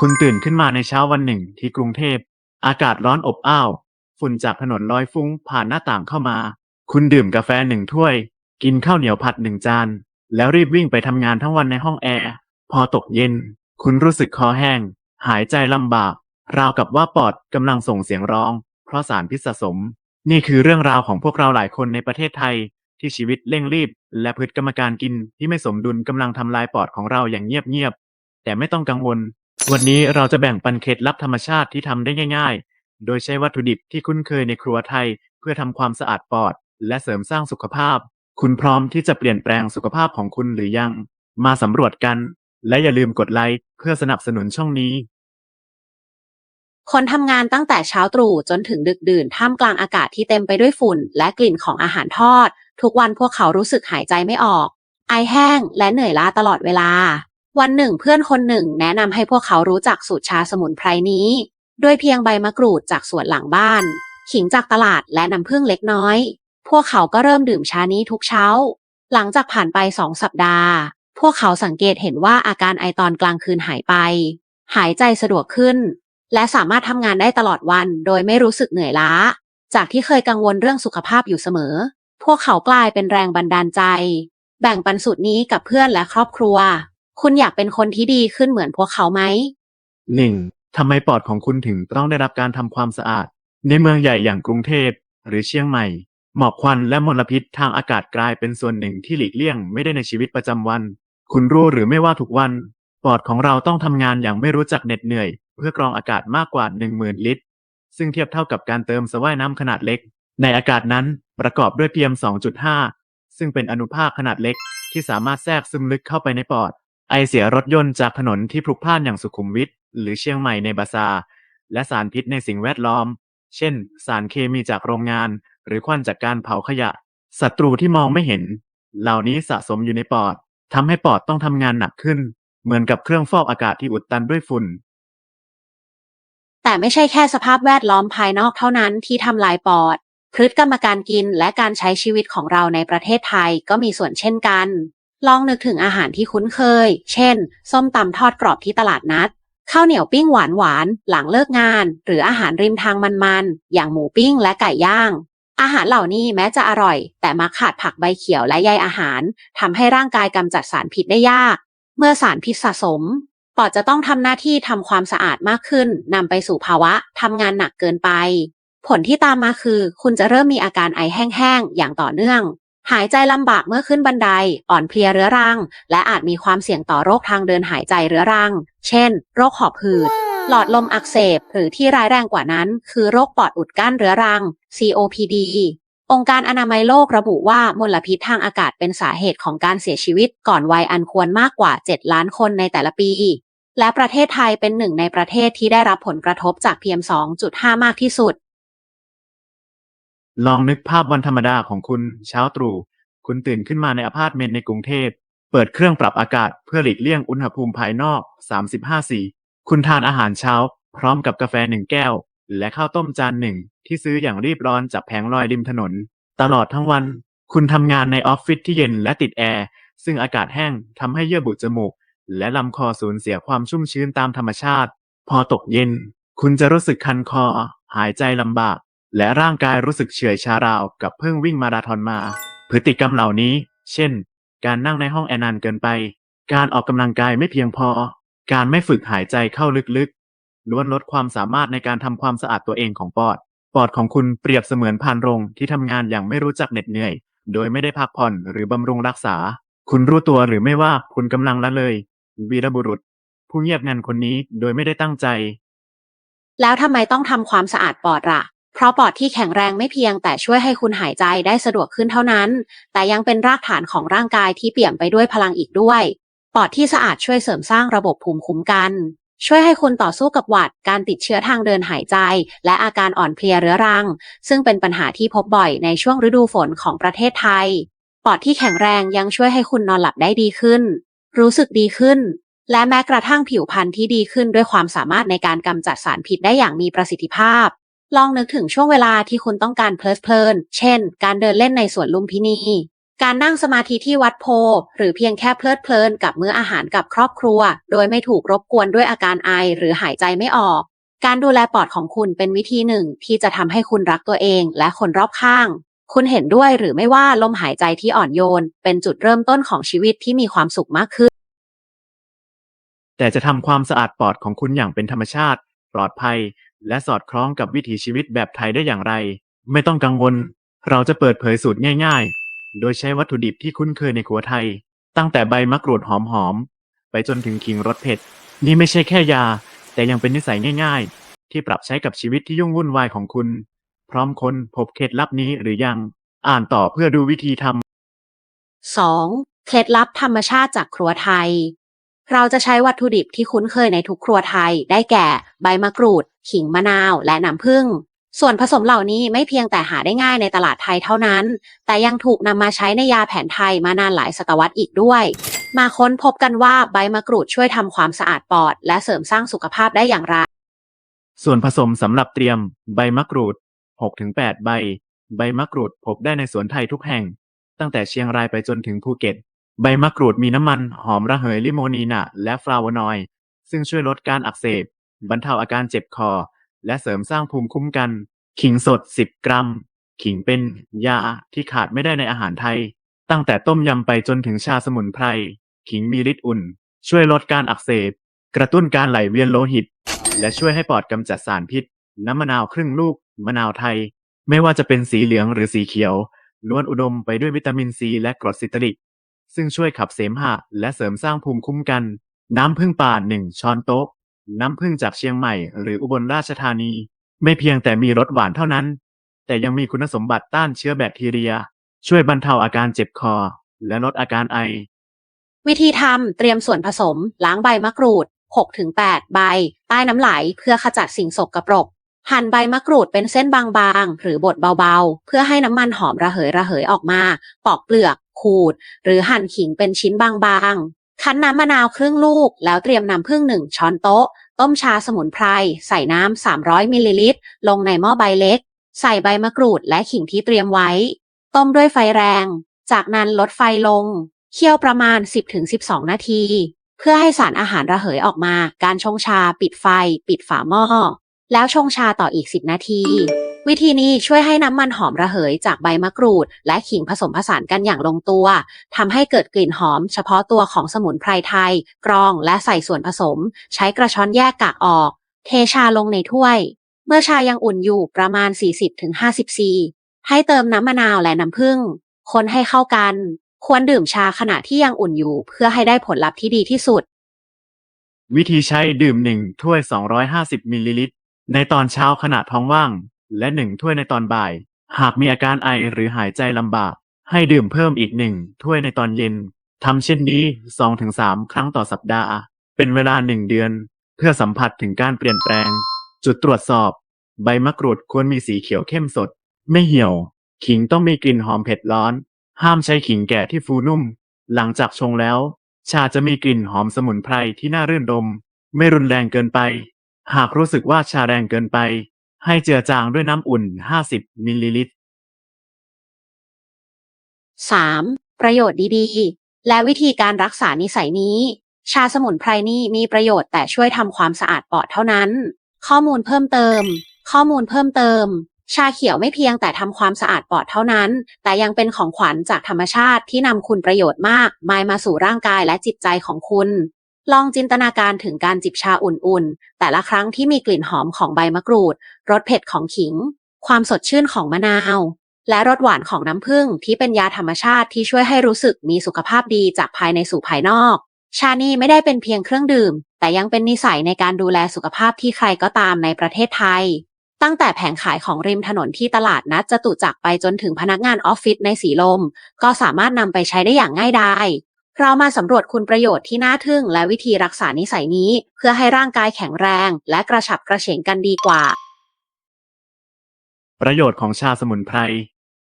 คุณตื่นขึ้นมาในเช้าวันหนึ่งที่กรุงเทพ อากาศร้อนอบอ้าว ฝุ่นจากถนนลอยฟุ้งผ่านหน้าต่างเข้ามา คุณดื่มกาแฟหนึ่งถ้วย กินข้าวเหนียวผัดหนึ่งจาน แล้วรีบวิ่งไปทำงานทั้งวันในห้องแอร์ พอตกเย็น คุณรู้สึกคอแห้ง หายใจลำบาก ราวกับว่าปอดกำลังส่งเสียงร้อง เพราะสารพิษสะสม นี่คือเรื่องราวของพวกเราหลายคนในประเทศไทย ที่ชีวิตเร่งรีบ และพฤติกรรมการกินที่ไม่สมดุลกำลังทำลายปอดของเราอย่างเงียบๆแต่ไม่ต้องกังวล วันนี้เราจะแบ่งปันเคล็ดลับธรรมชาติที่ทำได้ง่าย ๆ โดยใช้วัตถุดิบที่คุ้นเคยในครัวไทย เพื่อทำความสะอาดปอด และเสริมสร้างสุขภาพ คุณพร้อมที่จะเปลี่ยนแปลงสุขภาพของคุณหรือยัง มาสำรวจกัน และอย่าลืมกดไลค์เพื่อสนับสนุนช่องนี้ คนทำงานตั้งแต่เช้าตรู่จนถึงดึกดื่นท่ามกลางอากาศที่เต็มไปด้วยฝุ่น และกลิ่นของอาหารทอด ทุกวันพวกเขารู้สึกหายใจไม่ออก ไอแห้งและเหนื่อยล้าตลอดเวลา วันหนึ่งเพื่อนคนหนึ่งแนะนำให้พวกเขารู้จักสูตรชาสมุนไพรนี้ ด้วยเพียงใบมะกรูดจากสวนหลังบ้าน ขิงจากตลาดและน้ำผึ้งเล็กน้อย พวกเขาก็เริ่มดื่มชานี้ทุกเช้า หลังจากผ่านไปสองสัปดาห์ พวกเขาสังเกตเห็นว่าอาการไอตอนกลางคืนหายไป หายใจสะดวกขึ้น และสามารถทำงานได้ตลอดวันโดยไม่รู้สึกเหนื่อยล้า จากที่เคยกังวลเรื่องสุขภาพอยู่เสมอ พวกเขากลายเป็นแรงบันดาลใจ แบ่งปันสูตรนี้กับเพื่อนและครอบครัว คุณอยากเป็นคนที่ดีขึ้นเหมือนพวกเขาไหม หนึ่งทำไมปอดของคุณถึงต้องได้รับการทำความสะอาด ในเมืองใหญ่อย่างกรุงเทพหรือเชียงใหม่ หมอกควันและมลพิษทางอากาศกลายเป็นส่วนหนึ่งที่หลีกเลี่ยงไม่ได้ในชีวิตประจำวัน คุณรู้หรือไม่ว่าทุกวัน ปอดของเราต้องทำงานอย่างไม่รู้จักเหน็ดเหนื่อย เพื่อกรองอากาศมากกว่า 10,000 ลิตร ซึ่งเทียบเท่ากับการเติมสว่ายน้ำขนาดเล็ก ในอากาศนั้นประกอบด้วย PM 2.5 ซึ่งเป็นอนุภาคขนาดเล็ก ที่สามารถแทรกซึมลึกเข้าไปในปอด ไอเสียรถยนต์จากถนนที่พลุกพล่านอย่างสุขุมวิทหรือเชียงใหม่ในบาซาร์และสารพิษในสิ่งแวดล้อม เช่น สารเคมีจากโรงงาน หรือควันจากการเผาขยะ ศัตรูที่มองไม่เห็น เหล่านี้สะสมอยู่ในปอดทำให้ปอดต้องทำงานหนักขึ้น เหมือนกับเครื่องฟอกอากาศที่อุดตันด้วยฝุ่น แต่ไม่ใช่แค่สภาพแวดล้อมภายนอกเท่านั้นที่ทำลายปอด พฤติกรรมการกินและการใช้ชีวิตของเราในประเทศไทยก็มีส่วนเช่นกัน ลองนึกถึงอาหารที่คุ้นเคย เช่น ส้มตำทอดกรอบที่ตลาดนัด ข้าวเหนียวปิ้งหวานหวานๆหลังเลิกงาน หรืออาหารริมทางมันๆ อย่างหมูปิ้งและไก่ย่าง อาหารเหล่านี้แม้จะอร่อย แต่มักขาดผักใบเขียวและใยอาหารทำให้ร่างกายกำจัดสารพิษได้ยาก เมื่อสารพิษสะสม ปอดจะต้องทำหน้าที่ทำความสะอาดมากขึ้นนำไปสู่ภาวะทำงานหนักเกินไป ผลที่ตามมาคือ คุณจะเริ่มมีอาการไอแห้งๆอย่างต่อเนื่อง หายใจลำบากเมื่อขึ้นบันได อ่อนเพลียเรื้อรัง และอาจมีความเสี่ยงต่อโรคทางเดินหายใจเรื้อรัง เช่น โรคหอบหืด หลอดลมอักเสบ หรือที่ร้ายแรงกว่านั้น คือโรคปอดอุดกั้นเรื้อรัง COPD องค์การอนามัยโลกระบุว่ามลพิษทางอากาศเป็นสาเหตุของการเสียชีวิตก่อนวัยอันควรมากกว่า 7 ล้านคนในแต่ละปี และประเทศไทยเป็นหนึ่งในประเทศที่ได้รับผลกระทบจาก PM 2.5 มากที่สุด ลองนึกภาพวันธรรมดาของคุณเช้าตรู่ คุณตื่นขึ้นมาในอพาร์ตเมนต์ในกรุงเทพ เปิดเครื่องปรับอากาศเพื่อหลีกเลี่ยงอุณหภูมิภายนอก 35สีคุณทานอาหารเช้า พร้อมกับกาแฟหนึ่งแก้ว และข้าวต้มจานหนึ่งที่ซื้ออย่างรีบร้อนจากแผงลอยริมถนน ตลอดทั้งวัน คุณทำงานในออฟฟิศที่เย็นและติดแอร์ ซึ่งอากาศแห้งทำให้เยื่อบุจมูก และลำคอสูญเสียความชุ่มชื้นตามธรรมชาติ พอตกเย็น คุณจะรู้สึกคันคอ หายใจลำบาก และร่างกายรู้สึกเฉื่อยชาราวกับเพิ่งวิ่งมาราธอนมา พฤติกรรมเหล่านี้ เช่น การนั่งในห้องแอร์นานเกินไป การออกกำลังกายไม่เพียงพอ การไม่ฝึกหายใจเข้าลึกๆล้วนลดความสามารถในการทำความสะอาดตัวเองของปอด ปอดของคุณเปรียบเสมือนพานโรงที่ทำงานอย่างไม่รู้จักเหน็ดเหนื่อย โดยไม่ได้พักผ่อนหรือบำรุงรักษา คุณรู้ตัวหรือไม่ว่าคุณกำลังละเลยวีรบุรุษ ผู้เงียบงันคนนี้โดยไม่ได้ตั้งใจ แล้วทำไมต้องทำความสะอาดปอดล่ะ เพราะปอดที่แข็งแรงไม่เพียงแต่ช่วยให้คุณหายใจได้สะดวกขึ้นเท่านั้น แต่ยังเป็นรากฐานของร่างกายที่เปี่ยมไปด้วยพลังอีกด้วย ปอดที่สะอาดช่วยเสริมสร้างระบบภูมิคุ้มกัน ช่วยให้คุณต่อสู้กับหวัด การติดเชื้อทางเดินหายใจ และอาการอ่อนเพลียเรื้อรัง ซึ่งเป็นปัญหาที่พบบ่อยในช่วงฤดูฝนของประเทศไทย ปอดที่แข็งแรงยังช่วยให้คุณนอนหลับได้ดีขึ้น รู้สึกดีขึ้น และแม้กระทั่งผิวพรรณที่ดีขึ้นด้วยความสามารถในการกำจัดสารพิษได้อย่างมีประสิทธิภาพ ลองนึกถึงช่วงเวลาที่คุณต้องการเพลิดเพลิน เช่น การเดินเล่นในสวนลุมพินี การนั่งสมาธิที่วัดโพ หรือเพียงแค่เพลิดเพลินกับมื้ออาหารกับครอบครัว โดยไม่ถูกรบกวนด้วยอาการไอหรือหายใจไม่ออก การดูแลปอดของคุณเป็นวิธีหนึ่ง ที่จะทำให้คุณรักตัวเอง และคนรอบข้าง คุณเห็นด้วยหรือไม่ว่าลมหายใจที่อ่อนโยน เป็นจุดเริ่มต้นของชีวิตที่มีความสุขมากขึ้น แต่จะทำความสะอาดปอดของคุณอย่างเป็นธรรมชาติ ปลอดภัย และสอดคล้องกับวิถีชีวิตแบบไทยได้อย่างไร ไม่ต้องกังวล เราจะเปิดเผยสูตรง่าย ๆ โดยใช้วัตถุดิบที่คุ้นเคยในครัวไทย ตั้งแต่ใบมะกรูดหอมๆ ไปจนถึงขิงรสเผ็ด นี่ไม่ใช่แค่ยา แต่ยังเป็นนิสัยง่าย ๆ ที่ปรับใช้กับชีวิตที่ยุ่งวุ่นวายของคุณ พร้อมคนพบเคล็ดลับนี้หรือยัง อ่านต่อเพื่อดูวิธีทำ 2. เคล็ดลับธรรมชาติจากครัวไทย เราจะใช้วัตถุดิบที่คุ้นเคยในทุกครัวไทย ได้แก่ ใบมะกรูด ขิงมะนาว และน้ำผึ้ง ส่วนผสมเหล่านี้ไม่เพียงแต่หาได้ง่ายในตลาดไทยเท่านั้น แต่ยังถูกนำมาใช้ในยาแผนไทยมานานหลายศตวรรษอีกด้วย มาค้นพบกันว่าใบมะกรูดช่วยทำความสะอาดปอด และเสริมสร้างสุขภาพได้อย่างไร ส่วนผสมสำหรับเตรียม ใบมะกรูด 6-8 ใบ ใบมะกรูดพบได้ในสวนไทยทุกแห่ง ตั้งแต่เชียงรายไปจนถึงภูเก็ต ใบมะกรูดมีน้ำมัน หอมระเหยลิโมนีนาและฟลาโวนอยด์ซึ่งช่วยลดการอักเสบบรรเทาอาการเจ็บคอ และเสริมสร้างภูมิคุ้มกัน ขิงสด 10 กรัม ขิงเป็นยาที่ขาดไม่ได้ในอาหารไทย ตั้งแต่ต้มยำไปจนถึงชาสมุนไพร ขิงมีฤทธิ์อุ่น ช่วยลดการอักเสบ กระตุ้นการไหลเวียนโลหิต และช่วยให้ปอดกำจัดสารพิษ น้ำมะนาวครึ่งลูก มะนาวไทย ไม่ว่าจะเป็นสีเหลืองหรือสีเขียวล้วนอุดมไปด้วยวิตามินซีและกรดซิตริก ซึ่งช่วยขับเสมหะ และเสริมสร้างภูมิคุ้มกัน น้ำผึ้งป่าหนึ่งช้อนโต๊ะ น้ำผึ้งจากเชียงใหม่ หรืออุบลราชธานี ไม่เพียงแต่มีรสหวานเท่านั้น แต่ยังมีคุณสมบัติต้านเชื้อแบคทีเรีย ช่วยบรรเทาอาการเจ็บคอ และลดอาการไอ วิธีทำเตรียมส่วนผสม ล้างใบมะกรูด 6-8 ใบ ใต้น้ำไหลเพื่อขจัดสิ่งสกปรกหั่นใบมะกรูดเป็นเส้นบางๆ หรือบดเบาๆ เพื่อให้น้ำมันหอมระเหยระเหยออกมา ปอกเปลือก ขูด หรือหั่นขิงเป็นชิ้นบางๆ คั้นน้ำมะนาวครึ่งลูก แล้วเตรียมน้ำผึ้งหนึ่งช้อนโต๊ะ ต้มชาสมุนไพร ใส่น้ำ 300 มิลลิลิตร ลงในหม้อใบเล็ก ใส่ใบมะกรูดและขิงที่เตรียมไว้ ต้มด้วยไฟแรง จากนั้นลดไฟลง เคี่ยวประมาณ 10-12 นาที เพื่อให้สารอาหารระเหยออกมา การชงชา ปิดไฟ ปิดฝาหม้อ แล้วชงชาต่ออีก 10 นาที วิธีนี้ช่วยให้น้ำมันหอมระเหยจากใบมะกรูด และขิงผสมผสานกันอย่างลงตัวทำให้เกิดกลิ่นหอมเฉพาะตัวของสมุนไพรไทย กรองและใส่ส่วนผสม ใช้กระชอนแยกกากออก เทชาลงในถ้วย เมื่อชายังอุ่นอยู่ประมาณ 40-50ซีให้เติมน้ำมะนาวและน้ำผึ้งคนให้เข้ากัน ควรดื่มชาขณะที่ยังอุ่นอยู่ เพื่อให้ได้ผลลัพธ์ที่ดีที่สุด วิธีใช้ดื่ม 1 ถ้วย 250มิลลิลิตร ในตอนเช้าขณะท้องว่าง และ1ถ้วยในตอนบ่าย หากมีอาการไอหรือหายใจลำบาก ให้ดื่มเพิ่มอีก1ถ้วยในตอนเย็นทำเช่นนี้ 2-3 ครั้งต่อสัปดาห์ เป็นเวลา1เดือน เพื่อสัมผัสถึงการเปลี่ยนแปลง จุดตรวจสอบ ใบมะกรูดควรมีสีเขียวเข้มสด ไม่เหี่ยว ขิงต้องมีกลิ่นหอมเผ็ดร้อน ห้ามใช้ขิงแก่ที่ฟูนุ่ม หลังจากชงแล้ว ชาจะมีกลิ่นหอมสมุนไพรที่น่ารื่นรมไม่รุนแรงเกินไป หากรู้สึกว่าชาแรงเกินไป ให้เจือจางด้วยน้ำอุ่น 50 มิลลิลิตร 3. ประโยชน์ดีๆ และวิธีการรักษานิสัยนี้ ชาสมุนไพรนี่มีประโยชน์แต่ช่วยทำความสะอาดปอดเท่านั้น ข้อมูลเพิ่มเติม ข้อมูลเพิ่มเติม ชาเขียวไม่เพียงแต่ทำความสะอาดปอดเท่านั้น แต่ยังเป็นของขวัญจากธรรมชาติที่นำคุณประโยชน์มาก มายมาสู่ร่างกายและจิตใจของคุณ ลองจินตนาการถึงการจิบชาอุ่นๆ แต่ละครั้งที่มีกลิ่นหอมของใบมะกรูด รสเผ็ดของขิง ความสดชื่นของมะนาว และรสหวานของน้ำผึ้งที่เป็นยาธรรมชาติที่ช่วยให้รู้สึกมีสุขภาพดีจากภายในสู่ภายนอก ชานี่ไม่ได้เป็นเพียงเครื่องดื่ม แต่ยังเป็นนิสัยในการดูแลสุขภาพที่ใครก็ตามในประเทศไทย ตั้งแต่แผงขายของริมถนนที่ตลาดนัดจตุจักรไปจนถึงพนักงานออฟฟิศในสีลม ก็สามารถนำไปใช้ได้อย่างง่ายดาย เรามาสำรวจคุณประโยชน์ที่น่าทึ่งและวิธีรักษานิสัยนี้ เพื่อให้ร่างกายแข็งแรง และกระฉับกระเฉงกันดีกว่า ประโยชน์ของชาสมุนไพร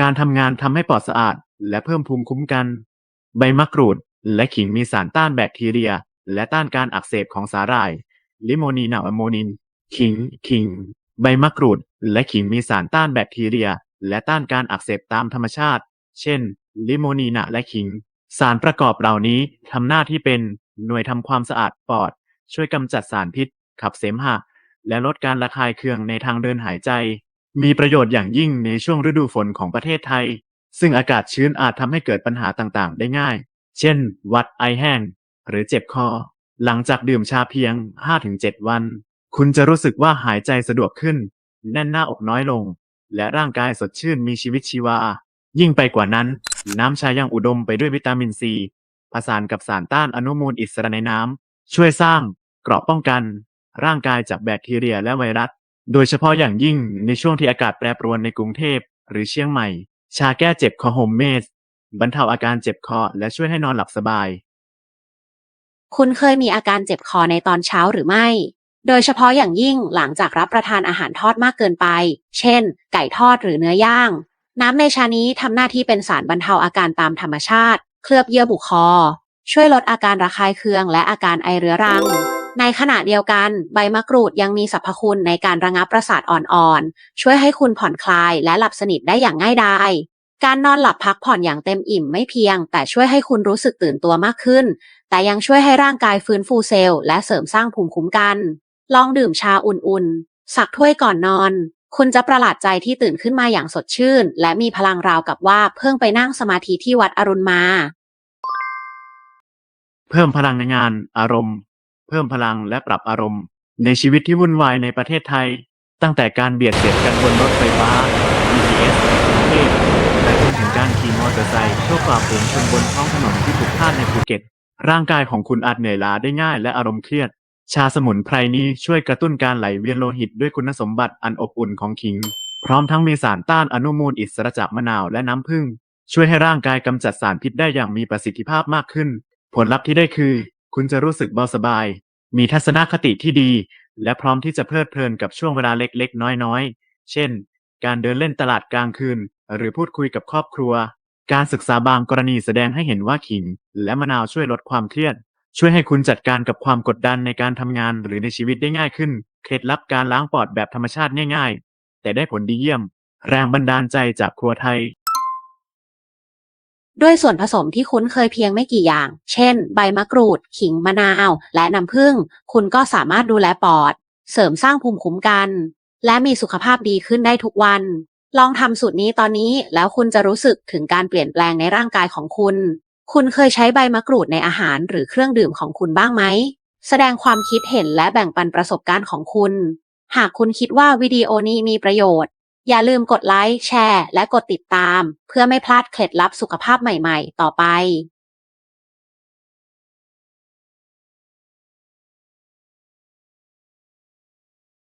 การทำงานทำให้ปอดสะอาด และเพิ่มภูมิคุ้มกัน ใบมะกรูด และขิงมีสารต้านแบคทีเรีย และต้านการอักเสบของสาหร่าย ลิโมนีนาอะโมนิน ขิง ขิง ใบมะกรูด และขิงมีสารต้านแบคทีเรีย และต้านการอักเสบตามธรรมชาติ เช่น ลิโมนีนาและขิง สารประกอบเหล่านี้ทำหน้าที่เป็นหน่วยทำความสะอาดปอด ช่วยกำจัดสารพิษ ขับเสมหะ และลดการระคายเคืองในทางเดินหายใจ มีประโยชน์อย่างยิ่งในช่วงฤดูฝนของประเทศไทย ซึ่งอากาศชื้นอาจทำให้เกิดปัญหาต่างๆ ได้ง่าย เช่น วัดไอแห้ง หรือเจ็บคอ หลังจากดื่มชาเพียง 5-7 วัน คุณจะรู้สึกว่าหายใจสะดวกขึ้น แน่นหน้าอกน้อยลง และร่างกายสดชื่นมีชีวิตชีวา ยิ่งไปกว่านั้น น้ำชายังอุดมไปด้วยวิตามินซี ผสานกับสารต้านอนุมูลอิสระในน้ำ ช่วยสร้างเกราะป้องกัน ร่างกายจากแบคทีเรียและไวรัส โดยเฉพาะอย่างยิ่งในช่วงที่อากาศแปรปรวนในกรุงเทพหรือเชียงใหม่ ชาแก้เจ็บคอโฮมเมสบรรเทาอาการเจ็บคอและช่วยให้นอนหลับสบาย คุณเคยมีอาการเจ็บคอในตอนเช้าหรือไม่ โดยเฉพาะอย่างยิ่งหลังจากรับประทานอาหารทอดมากเกินไป เช่น ไก่ทอดหรือเนื้อย่าง น้ำในชานี้ทำหน้าที่เป็นสารบรรเทาอาการตามธรรมชาติ เคลือบเยื่อบุคอ ช่วยลดอาการระคายเคืองและอาการไอเรื้อรัง ในขณะเดียวกัน ใบมะกรูดยังมีสรรพคุณในการระงับประสาทอ่อนๆ ช่วยให้คุณผ่อนคลายและหลับสนิทได้อย่างง่ายดายการนอนหลับพักผ่อนอย่างเต็มอิ่มไม่เพียง แต่ช่วยให้คุณรู้สึกตื่นตัวมากขึ้น แต่ยังช่วยให้ร่างกายฟื้นฟูเซลล์และเสริมสร้างภูมิคุ้มกัน ลองดื่มชาอุ่นๆ สักถ้วยก่อนนอน คุณจะประหลาดใจที่ตื่นขึ้นมาอย่างสดชื่น และมีพลังราวกับว่าเพิ่งไปนั่งสมาธิที่วัดอรุณมา เพิ่มพลังในงาน อารมณ์ เพิ่มพลังและปรับอารมณ์ ในชีวิตที่วุ่นวายในประเทศไทย ตั้งแต่การเบียดเสียดกันบนรถไฟฟ้า BTS กรุงเทพไปจนถึงการขี่มอเตอร์ไซค์เพื่อฝ่าฝืนชนบนท้องถนนที่ถูกพลาในภูเก็ต ร่างกายของคุณอาจเหนื่อยล้าได้ง่ายและอารมณ์เครียด ชาสมุนไพรนี้ช่วยกระตุ้นการไหลเวียนโลหิตด้วยคุณสมบัติอันอบอุ่นของขิง พร้อมทั้งมีสารต้านอนุมูลอิสระจากมะนาวและน้ำผึ้งช่วยให้ร่างกายกำจัดสารพิษได้อย่างมีประสิทธิภาพมากขึ้น ผลลัพธ์ที่ได้คือ คุณจะรู้สึกเบาสบาย มีทัศนคติที่ดี และพร้อมที่จะเพลิดเพลินกับช่วงเวลาเล็กๆ น้อยๆ เช่น การเดินเล่นตลาดกลางคืน หรือพูดคุยกับครอบครัว การศึกษาบางกรณีแสดงให้เห็นว่าขิง และมะนาวช่วยลดความเครียด ช่วยให้คุณจัดการกับความกดดันในการทำงานหรือในชีวิตได้ง่ายขึ้น เคล็ดลับการล้างปอดแบบธรรมชาติง่ายๆ แต่ได้ผลดีเยี่ยม แรงบันดาลใจจากครัวไทย ด้วยส่วนผสมที่คุ้นเคยเพียงไม่กี่อย่าง เช่น ใบมะกรูด ขิง มะนาว และน้ำผึ้ง คุณก็สามารถดูแลปอด เสริมสร้างภูมิคุ้มกัน และมีสุขภาพดีขึ้นได้ทุกวัน ลองทำสูตรนี้ตอนนี้แล้วคุณจะรู้สึกถึงการเปลี่ยนแปลงในร่างกายของคุณ คุณเคยใช้ใบมะกรูดในอาหารหรือเครื่องดื่มของคุณบ้างไหม แสดงความคิดเห็นและแบ่งปันประสบการณ์ของคุณ หากคุณคิดว่าวิดีโอนี้มีประโยชน์ อย่าลืมกดไลค์ แชร์ และกดติดตาม เพื่อไม่พลาดเคล็ดลับสุขภาพใหม่ ๆ ต่อไป